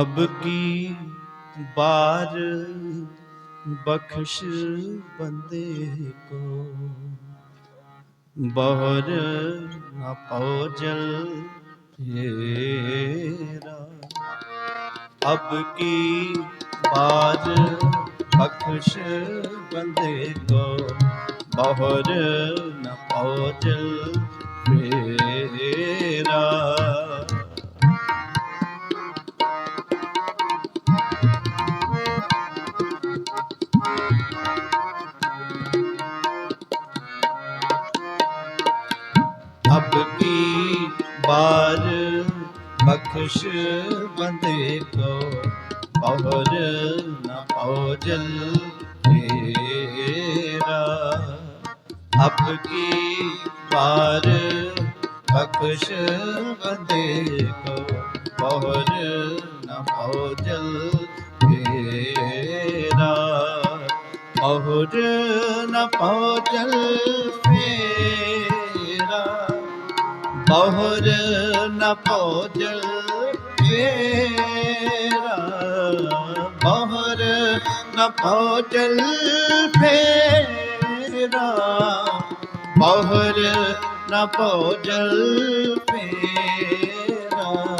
ਅਬ ਕੀ ਬਾਰ ਬਖਸ਼ ਬੰਦੇ ਕੋ? ਬਹਰ ਨ ਪਾਉ ਜਲ ਅਬ ਕੀ ਬਾਰ ਬਖਸ਼ ਬੰਦੇ ਕੋ? ਬਹਰ ਨ ਪਾਉ ਅਬ ਕੀ ਬਾਰ ਬਖਸ਼ ਬੰਦੇ ਕੋ ਪਵਰ ਨ ਪਾਉ ਜਲ ਤੇਰਾ। ਅਬ ਕੀ ਬਾਰ ਬਖਸ਼ ਬੰਦੇ ਕੋ ਪਵਰ ਨ ਪਾਉ ਜਲ ਤੇਰਾ। ਪਹੁਰ ਨ ਪਾਉ ਜਲ ਬਹੁਰ ਨ ਭੋਜਲ ਫੇਰਾ। ਬਹੁਰ ਨ ਭੋਜਲ ਫੇਰਾ। ਬਹੁਰ ਨ ਭੋਜਲ ਫੇਰਾ।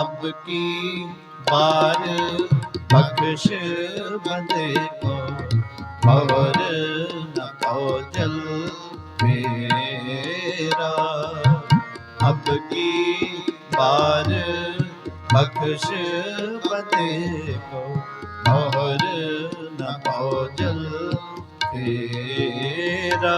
ਅਬ ਕੀ ਬਾਰ ਬਖਸ਼ ਬੰਦੇ ਕੋ? ਬਹੁਰ ਨ ਭੋਜਲ ਮੇਰਾ ਅਬ ਕੀ ਬਾਰ ਬਖਸ਼ ਬਤੇ ਕੋ ਔਰ ਨ ਪਾਉ ਜਲ ਤੇਰਾ